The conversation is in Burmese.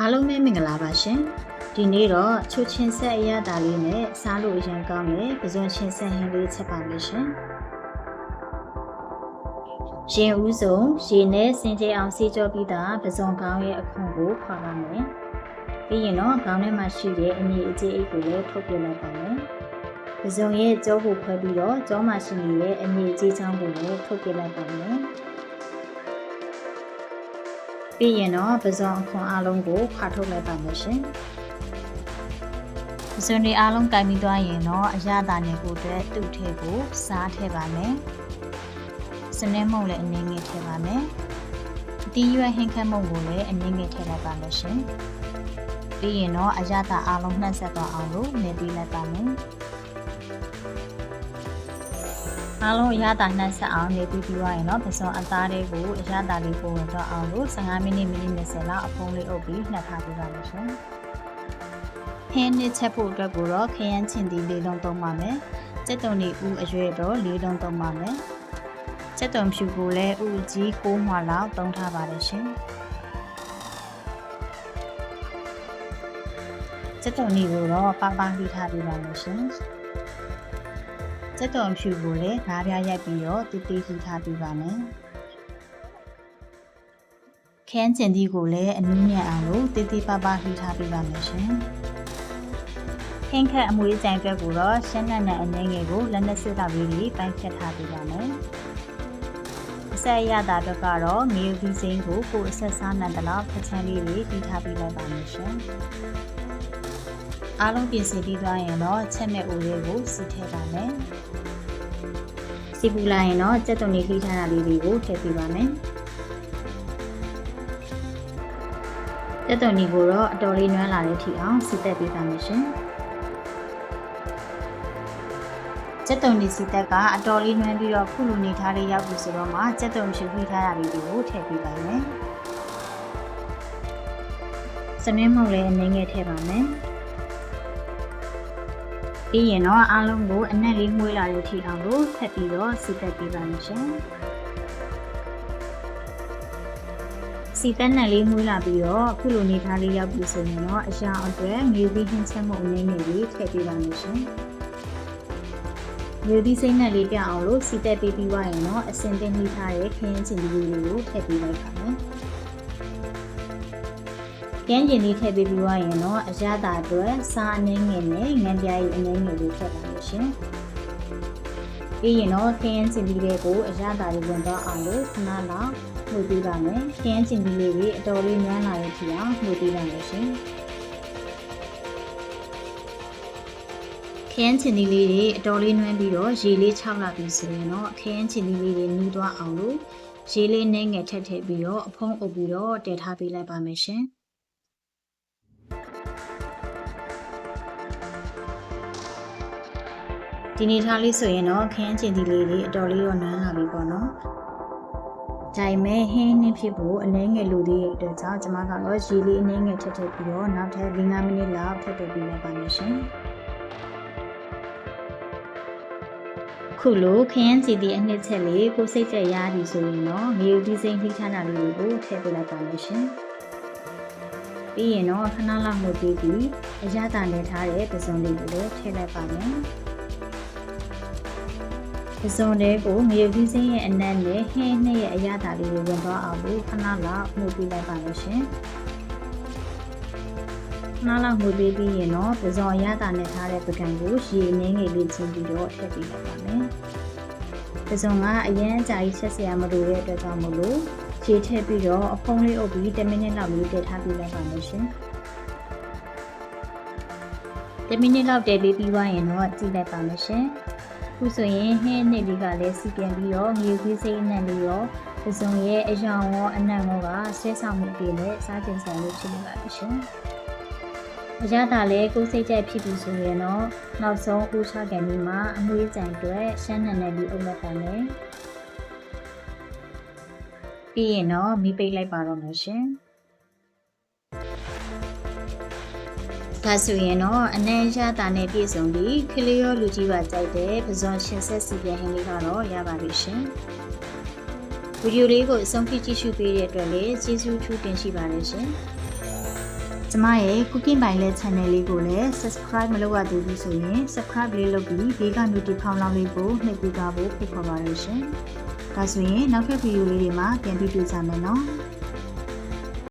အားလုံးပဲမင်္ဂလာပါရှင်ဒီနေ့တော့ချိုချင်းဆက်အရသာလေးနဲ့စားလို့အရင်ကောင်းတဲ့ပဇွန်ချင်းဆက်ဟင်းလေးချက်ပါမယ်ရှင်ရှင်ဦးဆုံးရေနဲ့စင်ကြယ်အောင်စီကြောပြီးသားပဇွန်ကောင်းရဲ့အခွန်ကိုခွာပါမယ်ပြီးရင်တော့ခေါင်းထဲမှာရှိတဲ့အမြင့်အကျအိတ်ကိုလည်းထုတ်ပြလိုက်ပါမယ်ပဇွန်ရဲ့ကြောကိုခွဲပြီးတော့ကြောမှာရှိနေတဲ့အမြင့်အကျချောင်းကိုလည်းထုတ်ပြလိုက်ပါမယ် ပြီးရင်တော့ပဇွန်အခွန်အလုံးကိုခွာထုတ်လိုက်ပါမယ်ရှင်ပဇွန်တွေအလုံးကင်ပြီးသွားရင်တော့အရသာနဲ့ကိုအတွက်တူထဲကိုစားထည့်ပါမယ်စနစ်မုံလည်းအနည်းငယ်ထည့်ပါမယ်အတီးရွက်ဟင်းခတ်မုံကိုလည်းအနည်းငယ်ထည့်လိုက်ပါမယ်ရှင်ပြီးရင်တော့အရသာအလုံးနှက်ဆက်သွားအောင်လို့နေပြီးလိုက်ပါမယ် အားလုံးအရသာနှက်ဆက်အောင်နေပြီးပြီးသွားရင်တော့ပစုံအသားလေးကိုအရသာလေးပို့ဝင်တော့အောင်လို့15မိနစ်မိနစ်20လောက်အဖုံးလေးအုပ်ပြီးနှက်ထားပေးပါမယ်ရှင်။ဟင်းနစ်ချက်ဖို့အတွက်ကိုတော့ခရမ်းချင်တီလေးလုံးသုံးပါမယ်။စက်တုံဒီဦးအရွယ်တော့လေးလုံးသုံးပါမယ်။စက်တုံဖြူကိုလည်းဦးကြီး6မှလောက်သုံးထားပါတယ်ရှင်။စက်တုံဒီကိုတော့ပပပြီးထားပေးပါမယ်ရှင်။ စက်တုံဖြူကိုလည်းငါးပြားရိုက်ပြီးတော့တိတိထိထားပေးပါမယ်။ခန်းကျင်ဒီကိုလည်းအနည်းငယ်အောင်လို့တိတိပပလှီထားပေးပါမယ်ရှင်။ခင်းခက်အမွေးကြိုင်အတွက်ကိုတော့ရှမ်းနက်နဲ့အနှဲငယ်ကိုလက်နဲ့စစ်တာလေးလေးပိုင်းဖြတ်ထားပေးပါမယ်။အဆက်ရတာအတွက်ကတော့ငေယူဒီစိမ်းကိုကိုအဆက်စားနံတလောက်ဖချမ်းလေးလေးတီးထားပေးလိုက်ပါမယ်ရှင်။ အားလုံးပြင်ဆင်ပြီးသွားရင်တော့ချက်မဲ့အိုလေးကိုစီထည့်ပါမယ်။စီပူလာရင်တော့ကြက်တုံလေးခိထားတာလေးတွေကိုထည့်ပေးပါမယ်။ကြက်တုံလေးကိုတော့အတော်လေးနွမ်းလာတဲ့ထိအောင်စီတက်ပေးပါမယ်ရှင်။ကြက်တုံလေးစီတက်ကအတော်လေးနွမ်းပြီးတော့ဖုလူနေထားလေးရောက်ပြီဆိုတော့မှကြက်တုံရှုခိထားတာလေးတွေကိုထည့်ပေးပါမယ်။စနင်းမုံလေးအနည်းငယ်ထည့်ပါမယ်။ ပြီးရင်တော့အားလုံးကိုအနက်လေးမှုေးလာတဲ့ထိအောင်လို့ဆက်ပြီးတော့စီတက်ပေးပါမယ်ရှင်စီတက်နဲ့လေးမှုေးလာပြီးတော့ခုလိုနေထားလေးရောက်ပြီဆိုရင်တော့အရာအတွက်မြေပြီးဟင်းချက်မှုအနေနဲ့လေးထည့်ပေးပါမယ်ရှင်မြေပြီးစိမ့်နဲ့လေးပြအောင်လို့စီတက်ပေးပြီးွားရင်တော့အစင်တင်နှီးထားတဲ့ခင်းချင်းလေးကိုထည့်ပေးလိုက်ပါမယ် ကျန်းကျင်လေးထည့်ပေးပြီးွားရင်တော့အရသာအတွက်စားအနှင်းငယ်နဲ့ငံပြားရီအနှင်းငယ်လေးထည့်ပါလို့ရှင်။ပြီးရင်တော့ခင်းကျင်လေးတွေကိုအရသာလေးဝင်တော့အောင်လို့ခဏလောက်မှုပေးပါမယ်။ခင်းကျင်လေးလေးတွေအတော်လေးညမ်းလာတဲ့ထီအောင်မှုပေးပါမယ်ရှင်။ခင်းချင်ဒီလေးတွေအတော်လေးနှွမ်းပြီးတော့ရေလေးခြောက်လာပြီဆိုရင်တော့ခင်းချင်ဒီလေးတွေနူးသွားအောင်လို့ရေလေးနှဲငယ်ထက်ထည့်ပြီးတော့အဖုံးအုပ်ပြီးတော့တည်ထားပေးလိုက်ပါမယ်ရှင်။ ဒီနေထားလေးဆိုရင်တော့ခင်းချင်ဒီလေးတွေအတော်လေးတော့နန်းလာပြီပေါ့နော်။ဒါပေမဲ့ဟင်းနှင်းဖြစ်ဖို့အနည်းငယ်လိုသေးတဲ့အတွက်ကြောင့်ကျွန်မကတော့ရေလေးအနည်းငယ်ထည့်ထည့်ပြီးတော့နောက်ထပ်5မိနစ်လောက်ထပ်ထည့်ပြီးလိုက်ပါမယ်ရှင်။ခုလိုခရမ်းစီတီအနှစ်ချက်လေးကိုစိတ်ကြရသည်ဆိုရင်တော့မြေဥဒီစိမ့်ထိချတာလေးကိုထည့်ပေးလိုက်ပါမယ်ရှင်။ပြီးရင်တော့ခဏလောက်မှုပြီးပြီးအရသာနဲ့ထားတဲ့ပစုံလေးကိုလည်းထည့်လိုက်ပါမယ်။ ပစုံလေးကိုငရုတ်ကြီးစင်းရဲ့အနက်နဲ့ဟင်းနဲ့ရဲ့အရသာလေးကိုဝင်သွားအောင်လို့ခဏလောက်မှုပြလိုက်ပါလို့ရှင်ခဏလောက်မှုပြပြီးရင်တော့ပစုံအရသာနဲ့ထားတဲ့ပကံကိုရေအနှင်းငယ်လေးချင်းပြီးတော့ထည့်ပေးလိုက်ပါမယ်ပစုံကအရင်အကြာကြီးချက်စရာမလိုတဲ့အတွက်ကြောင့်မလို့ရေထည့်ပြီးတော့အဖုံးလေးအုပ်ပြီး10မိနစ်လောက်လေးတည်ထားပေးလိုက်ပါမယ်ရှင်10မိနစ်လောက်တည်ပြီးပြီးသွားရင်တော့ကြည့်လိုက်ပါမယ်ရှင် ခုဆိုရင်ဟင်းနှစ်လေးကလည်းစီပြန်ပြီးတော့ငြူကြီးစိတ်အနံ့လေးရောပစုံရဲ့အယောင်ရောအနံ့ရောကဆွဲဆောင်မှုပြည့်နဲ့စားကျင်ဆိုင်လို့ဖြစ်နေပါပြီရှင်။အရသာလည်းကိုယ်စိတ်ကြိုက်ဖြစ်ပြီဆိုရင်တော့နောက်ဆုံးဦးချကန်ဒီမှာအမွှေးကြံအတွက်ရှမ်းနံနဲ့ပြီးအုပ်လိုက်ပါမယ်။ပြီးရင်တော့မိပိတ်လိုက်ပါတော့မယ်ရှင်။ ဒါဆိုရင်တော့အနံ့ရတာနဲ့ပြည့်စုံပြီးခလီရောလူကြီးပါကြိုက်တဲ့ပဇွန်ရှင်ဆက်စီပြန်ဟင်းလေးကတော့ရပါပြီရှင်ဗီဒီယိုလေးကိုအဆုံးထိကြည့်ရှုပေးတဲ့အတွက်လည်းကျေးဇူးထူးတင်ရှိပါတယ်ရှင်ကျမရဲ့ cooking by လဲ channel လေးကိုလည်း subscribe မလုပ်ရသေးဘူးဆိုရင် subscribe လေးလုပ်ပြီးဘေးက notification လောင်းလေးကိုနှိပ်ပေးကြဖို့ဖိတ်ခေါ်ပါရရှင်။ဒါဆိုရင်နောက်ထပ်ဗီဒီယိုလေးတွေမှာပြန်ပြီးတွေ့ကြမယ်နော်။